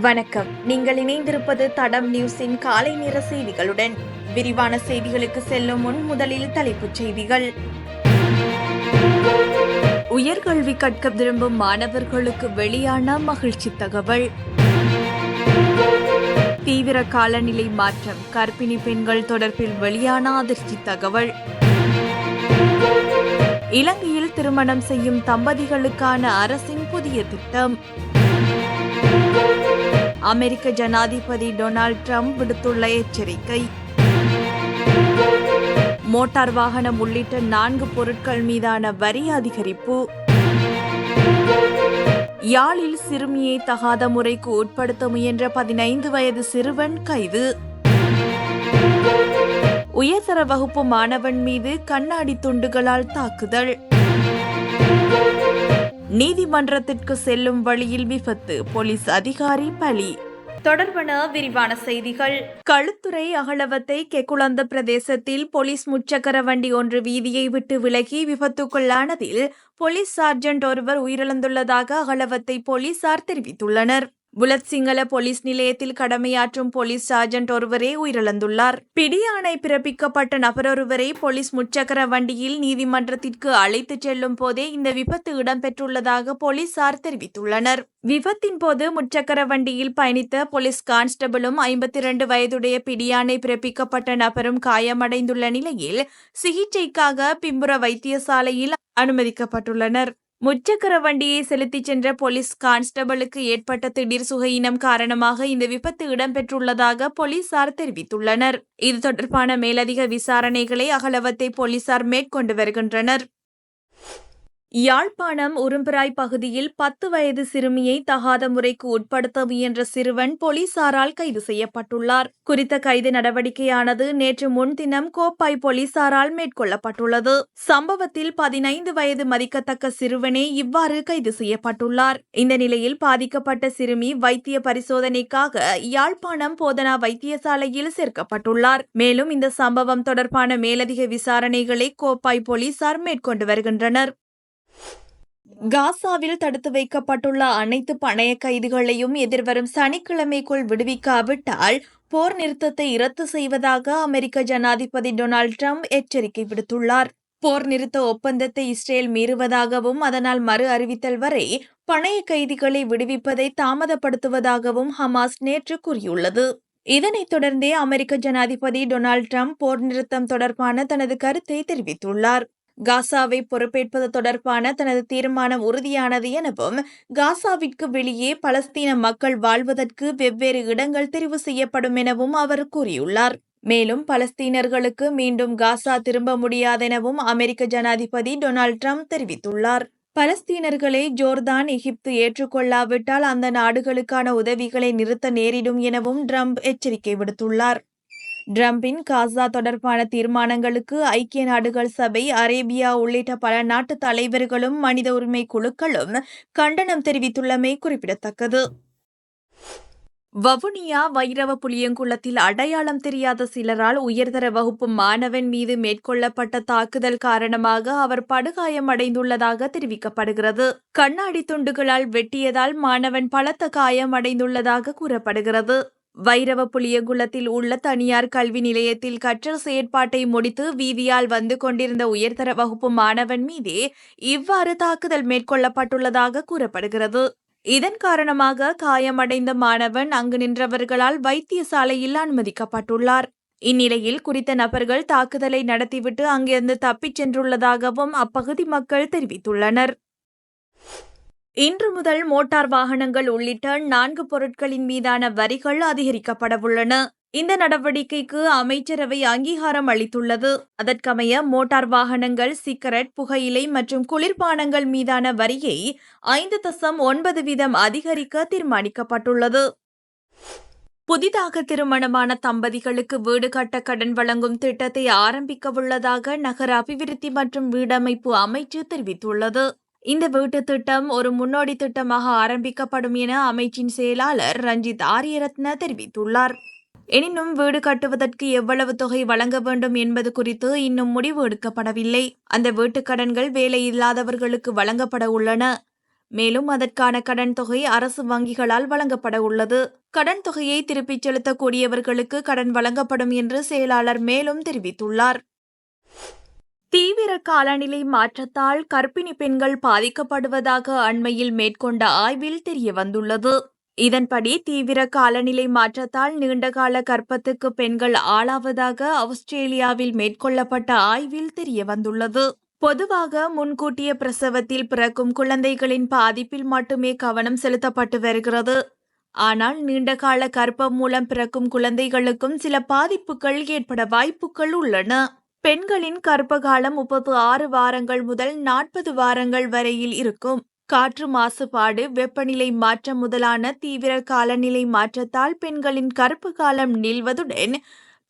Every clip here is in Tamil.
வணக்கம். நீங்கள் இணைந்திருப்பது தடம் நியூஸின் காலை நேர செய்திகளுடன். விரிவான செய்திகளுக்கு செல்லும் முன் முதலில் தலைப்புச் செய்திகள். உயர்கல்வி கற்க விரும்பும் மாணவர்களுக்கு வெளியான மகிழ்ச்சி தகவல். தீவிர காலநிலை மாற்றம் கர்ப்பிணி பெண்கள் தொடர்பில் வெளியான அதிர்ச்சி தகவல். இலங்கையில் திருமணம் செய்யும் தம்பதிகளுக்கான அரசின் புதிய திட்டம். அமெரிக்க ஜனாதிபதி டொனால்ட் ட்ரம்ப் விடுத்துள்ள எச்சரிக்கை. மோட்டார் வாகனம் உள்ளிட்ட நான்கு பொருட்கள் மீதான வரி அதிகரிப்பு. யாழில் சிறுமியை தகாத முறைக்கு உட்படுத்த முயன்ற பதினைந்து வயது சிறுவன் கைது. உயர்தர வகுப்பு மாணவன் மீது கண்ணாடி துண்டுகளால் தாக்குதல். நீதிமன்றத்திற்கு செல்லும் வழியில் விபத்து. போலீஸ் அதிகாரி பலி. தொடர்பான விரிவான செய்திகள். களுத்துறை அகலவத்தை கெக்குளந்த பிரதேசத்தில் போலீஸ் முச்சக்கர வண்டி ஒன்று வீதியை விட்டு விலகி விபத்துக்குள்ளானதில் போலீஸ் சார்ஜென்ட் ஒருவர் உயிரிழந்துள்ளதாக அகலவத்தை போலீசார் தெரிவித்துள்ளனர். புலத் சிங்கள போலீஸ் நிலையத்தில் கடமையாற்றும் போலீஸ் சார்ஜென்ட் ஒருவரே உயிரிழந்துள்ளார். பிடியாணை பிறப்பிக்கப்பட்ட நபரொருவரை போலீஸ் முச்சக்கர வண்டியில் நீதிமன்றத்திற்கு அழைத்துச் செல்லும் போதே இந்த விபத்து இடம்பெற்றுள்ளதாக போலீசார் தெரிவித்துள்ளனர். விபத்தின் போது முச்சக்கர வண்டியில் பயணித்த போலீஸ் கான்ஸ்டபிளும் ஐம்பத்தி இரண்டு வயதுடைய பிடியானை பிறப்பிக்கப்பட்ட நபரும் காயமடைந்துள்ள நிலையில் சிகிச்சைக்காக பிம்புர வைத்தியசாலையில் அனுமதிக்கப்பட்டுள்ளனர். முச்சக்கர வண்டியை செலுத்திச் சென்ற போலீஸ் கான்ஸ்டபிளுக்கு ஏற்பட்ட திடீர் சுகையினம் காரணமாக இந்த விபத்து இடம்பெற்றுள்ளதாக போலீசார் தெரிவித்துள்ளனர். இது தொடர்பான மேலதிக விசாரணைகளை அகலவத்தை போலீசார் மேற்கொண்டு வருகின்றனர். யாழ்ப்பாணம் உரும்பிராய் பகுதியில் பத்து வயது சிறுமியை தகாத முறைக்கு உட்படுத்த முயன்ற சிறுவன் போலீசாரால் கைது செய்யப்பட்டுள்ளார். குறித்த கைது நடவடிக்கையானது நேற்று முன்தினம் கோப்பாய் போலீசாரால் மேற்கொள்ளப்பட்டுள்ளது. சம்பவத்தில் பதினைந்து வயது மதிக்கத்தக்க சிறுவனே இவ்வாறு கைது செய்யப்பட்டுள்ளார். இந்த நிலையில் பாதிக்கப்பட்ட சிறுமி வைத்திய பரிசோதனைக்காக யாழ்ப்பாணம் போதனா வைத்தியசாலையில் சேர்க்கப்பட்டுள்ளார். மேலும் இந்த சம்பவம் தொடர்பான மேலதிக விசாரணைகளை கோப்பாய் போலீசார் மேற்கொண்டு வருகின்றனர். காசாவில் தடுத்து வைக்கப்பட்டுள்ள அனைத்து பணைய கைதிகளையும் எதிர்வரும் சனிக்கிழமைக்குள் விடுவிக்காவிட்டால் போர் நிறுத்தத்தை ரத்து செய்வதாக அமெரிக்க ஜனாதிபதி டொனால்ட் ட்ரம்ப் எச்சரிக்கை விடுத்துள்ளார். போர் நிறுத்த ஒப்பந்தத்தை இஸ்ரேல் மீறுவதாகவும் அதனால் மறு அறிவித்தல் வரை பணைய கைதிகளை விடுவிப்பதை தாமதப்படுத்துவதாகவும் ஹமாஸ் நேற்று கூறியுள்ளது. இதனைத் தொடர்ந்தே அமெரிக்க ஜனாதிபதி டொனால்ட் ட்ரம்ப் போர் நிறுத்தம் தொடர்பான தனது கருத்தை தெரிவித்துள்ளார். காசாவை பொறுப்பேற்பது தொடர்பான தனது தீர்மானம் உறுதியானது எனவும் காசாவிற்கு வெளியே பலஸ்தீன மக்கள் வாழ்வதற்கு வெவ்வேறு இடங்கள் தெரிவு செய்யப்படும் எனவும் அவர் கூறியுள்ளார். மேலும் பலஸ்தீனர்களுக்கு மீண்டும் காசா திரும்ப முடியாதெனவும் அமெரிக்க ஜனாதிபதி டொனால்ட் ட்ரம்ப் தெரிவித்துள்ளார். பலஸ்தீனர்களை ஜோர்தான் எகிப்து ஏற்றுக்கொள்ளாவிட்டால் அந்த நாடுகளுக்கான உதவிகளை நிறுத்த நேரிடும் எனவும் ட்ரம்ப் எச்சரிக்கை விடுத்துள்ளார். ட்ரம்பின் காசா தொடர்பான தீர்மானங்களுக்கு ஐக்கிய நாடுகள் சபை அரேபியா உள்ளிட்ட பல நாட்டு தலைவர்களும் மனித உரிமை குழுக்களும் கண்டனம் தெரிவித்துள்ளமை குறிப்பிடத்தக்கது. வவுனியா வைரவ புளியங்குளத்தில் அடையாளம் தெரியாத சிலரால் உயர்தர வகுப்பு மாணவன் மீது மேற்கொள்ளப்பட்ட தாக்குதல் காரணமாக அவர் படுகாயமடைந்துள்ளதாக தெரிவிக்கப்படுகிறது. கண்ணாடி துண்டுகளால் வெட்டியதால் மாணவன் பலத்த காயமடைந்துள்ளதாக கூறப்படுகிறது. வைரவ புளியகுளத்தில் உள்ள தனியார் கல்வி நிலையத்தில் கற்றல் செயற்பாட்டை முடித்து வீதியால் வந்து கொண்டிருந்த உயர்தர வகுப்பு மாணவன் மீதே இவ்வாறு தாக்குதல் மேற்கொள்ளப்பட்டுள்ளதாக கூறப்படுகிறது. இதன் காரணமாக காயமடைந்த மாணவன் அங்கு நின்றவர்களால் வைத்தியசாலையில் அனுமதிக்கப்பட்டுள்ளார். இந்நிலையில் குறித்த நபர்கள் தாக்குதலை நடத்திவிட்டு அங்கிருந்து தப்பிச் சென்றுள்ளதாகவும் அப்பகுதி மக்கள் தெரிவித்துள்ளனர். இன்று முதல் மோட்டார் வாகனங்கள் உள்ளிட்ட நான்கு பொருட்களின் மீதான வரிகள் அதிகரிக்கப்படவுள்ளன. இந்த நடவடிக்கைக்கு அமைச்சரவை அங்கீகாரம் அளித்துள்ளது. அதற்கமைய மோட்டார் வாகனங்கள் சிகரெட் புகையிலை மற்றும் குளிர்பானங்கள் மீதான வரியை ஐந்து தசம் ஒன்பது வீதம் அதிகரிக்க தீர்மானிக்கப்பட்டுள்ளது. புதிதாக திருமணமான தம்பதிகளுக்கு வீடு கட்ட கடன் வழங்கும் திட்டத்தை ஆரம்பிக்கவுள்ளதாக நகர அபிவிருத்தி மற்றும் வீடமைப்பு அமைச்சு தெரிவித்துள்ளது. இந்த வீட்டு திட்டம் ஒரு முன்னோடி திட்டமாக ஆரம்பிக்கப்படும் என அமைச்சின் செயலாளர் ரஞ்சித் ஆரியரத்ன தெரிவித்துள்ளார். எனினும் வீடு கட்டுவதற்கு எவ்வளவு தொகை வழங்க வேண்டும் என்பது குறித்து இன்னும் முடிவு எடுக்கப்படவில்லை. அந்த வீட்டுக் கடன்கள் வேலை இல்லாதவர்களுக்கு வழங்கப்பட உள்ளன. மேலும் அதற்கான கடன் தொகை அரசு வங்கிகளால் வழங்கப்பட உள்ளது. கடன் தொகையை திருப்பிச் செலுத்தக்கூடியவர்களுக்கு கடன் வழங்கப்படும் என்று செயலாளர் மேலும் தெரிவித்துள்ளார். தீவிர காலநிலை மாற்றத்தால் கர்ப்பிணி பெண்கள் பாதிக்கப்படுவதாக அண்மையில் மேற்கொண்ட ஆய்வில் தெரியவந்துள்ளது. இதன்படி தீவிர காலநிலை மாற்றத்தால் நீண்டகால கற்பத்துக்கு பெண்கள் ஆளாவதாக ஆஸ்திரேலியாவில் மேற்கொள்ளப்பட்ட ஆய்வில் தெரியவந்துள்ளது. பொதுவாக முன்கூட்டிய பிரசவத்தில் பிறக்கும் குழந்தைகளின் பாதிப்பில் மட்டுமே கவனம் செலுத்தப்பட்டு வருகிறது. ஆனால் நீண்டகால கற்பம் மூலம் பிறக்கும் குழந்தைகளுக்கும் சில பாதிப்புகள் ஏற்பட வாய்ப்புகள் உள்ளன. பெண்களின் கர்ப்பகாலம் முப்பத்து ஆறு வாரங்கள் முதல் நாற்பது வாரங்கள் வரையில் இருக்கும். காற்று மாசுபாடு வெப்பநிலை மாற்றம் முதலான தீவிர காலநிலை மாற்றத்தால் பெண்களின் கருப்பு காலம் நீள்வதுடன்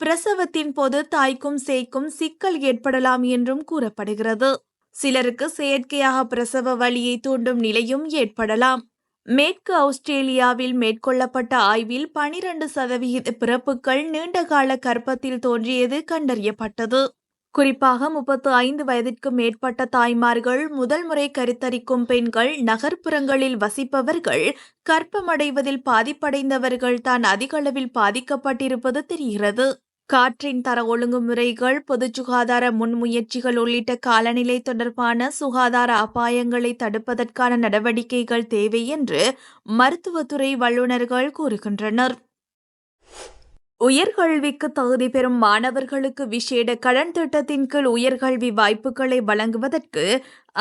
பிரசவத்தின் போது தாய்க்கும் சேய்க்கும் சிக்கல் ஏற்படலாம் என்றும் கூறப்படுகிறது. சிலருக்கு செயற்கையாக பிரசவ வழியை தூண்டும் நிலையும் ஏற்படலாம். மேற்கு ஆஸ்திரேலியாவில் மேற்கொள்ளப்பட்ட ஆய்வில் பனிரண்டு சதவிகித பிறப்புகள் நீண்டகால கர்ப்பத்தில் தோன்றியது கண்டறியப்பட்டது. குறிப்பாக முப்பத்து ஐந்து வயதிற்கு மேற்பட்ட தாய்மார்கள் முதல் முறை கருத்தரிக்கும் பெண்கள் நகர்ப்புறங்களில் வசிப்பவர்கள் கற்பமடைவதில் பாதிப்படைந்தவர்கள் தான் அதிகளவில் பாதிக்கப்பட்டிருப்பது தெரிகிறது. காற்றின் தர ஒழுங்குமுறைகள் பொது சுகாதார முன்முயற்சிகள் உள்ளிட்ட காலநிலை தொடர்பான சுகாதார அபாயங்களை தடுப்பதற்கான நடவடிக்கைகள் தேவை என்று மருத்துவத்துறை வல்லுநர்கள் கூறுகின்றனர். உயர்கல்விக்கு தகுதி பெறும் மாணவர்களுக்கு விசேட கடன் திட்டத்தின் கீழ் உயர்கல்வி வாய்ப்புகளை வழங்குவதற்கு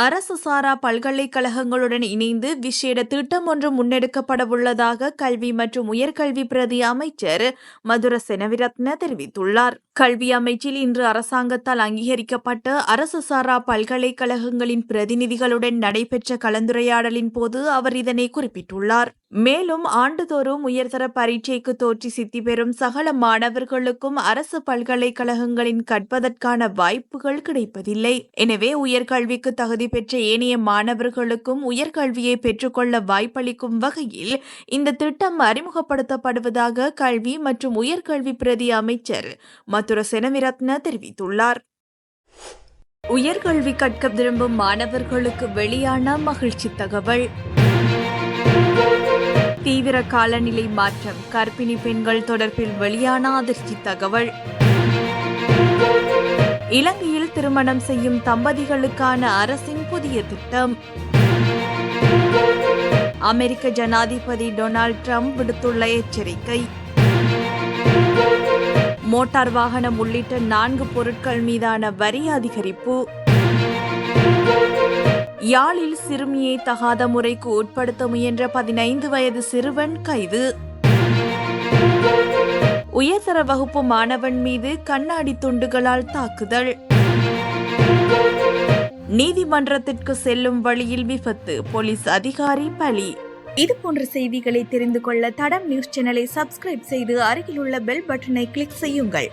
அரசு சாரா பல்கலைக்கழகங்களுடன் இணைந்து விசேட திட்டம் ஒன்று முன்னெடுக்கப்படவுள்ளதாக கல்வி மற்றும் உயர்கல்வி பிரதி அமைச்சர் மதுர செனவிரத்ன தெரிவித்துள்ளார். கல்வி அமைச்சில் இன்று அரசாங்கத்தால் அங்கீகரிக்கப்பட்ட அரசு சாரா பல்கலைக்கழகங்களின் பிரதிநிதிகளுடன் நடைபெற்ற கலந்துரையாடலின் போது அவர் இதனை குறிப்பிட்டுள்ளார். மேலும் ஆண்டுதோறும் உயர்தர பரீட்சைக்கு தோற்றி சித்தி பெறும் சகல மாணவர்களுக்கும் அரசு பல்கலைக்கழகங்களின் கற்பதற்கான வாய்ப்புகள் கிடைப்பதில்லை. எனவே உயர்கல்விக்கு தகுதி பெற்ற ஏனைய மாணவர்களுக்கும் உயர்கல்வியை பெற்றுக்கொள்ள வாய்ப்பளிக்கும் வகையில் இந்த திட்டம் அறிமுகப்படுத்தப்படுவதாக கல்வி மற்றும் உயர்கல்வி பிரதி அமைச்சர் மதுர செனவிரத்ன தெரிவித்துள்ளார். உயர்கல்வி கற்க விரும்பும் மாணவர்களுக்கு வெளியான மகிழ்ச்சி தகவல். தீவிர காலநிலை மாற்றம் கர்ப்பிணி பெண்கள் தொடர்பில் வெளியான அதிர்ச்சி தகவல். இலங்கையில் திருமணம் செய்யும் தம்பதிகளுக்கான அரசின் புதிய திட்டம். அமெரிக்க ஜனாதிபதி டொனால்ட் ட்ரம்ப் விடுத்துள்ள எச்சரிக்கை. மோட்டார் வாகனம் உள்ளிட்ட நான்கு பொருட்கள் மீதான வரி அதிகரிப்பு. யாழில் சிறுமியை தகாத முறைக்கு உட்படுத்த முயன்ற பதினைந்து வயது சிறுவன் கைது. உயர்தர வகுப்பு மாணவன் மீது கண்ணாடி துண்டுகளால் தாக்குதல். நீதிமன்றத்திற்கு செல்லும் வழியில் விபத்து போலீஸ் அதிகாரி பலி. இது போன்ற செய்திகளை தெரிந்து கொள்ள தடம் நியூஸ் சேனலை சப்ஸ்கிரைப் செய்து அருகிலுள்ள பெல் பட்டனை கிளிக் செய்யுங்கள்.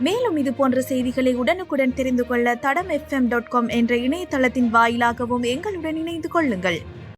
மேலும் இது போன்ற செய்திகளை உடனுக்குடன் தெரிந்து கொள்ள தடம் எஃப்எம் டாட் காம் என்ற இணையதளத்தின் வாயிலாகவும் எங்களுடன் இணைந்து கொள்ளுங்கள்.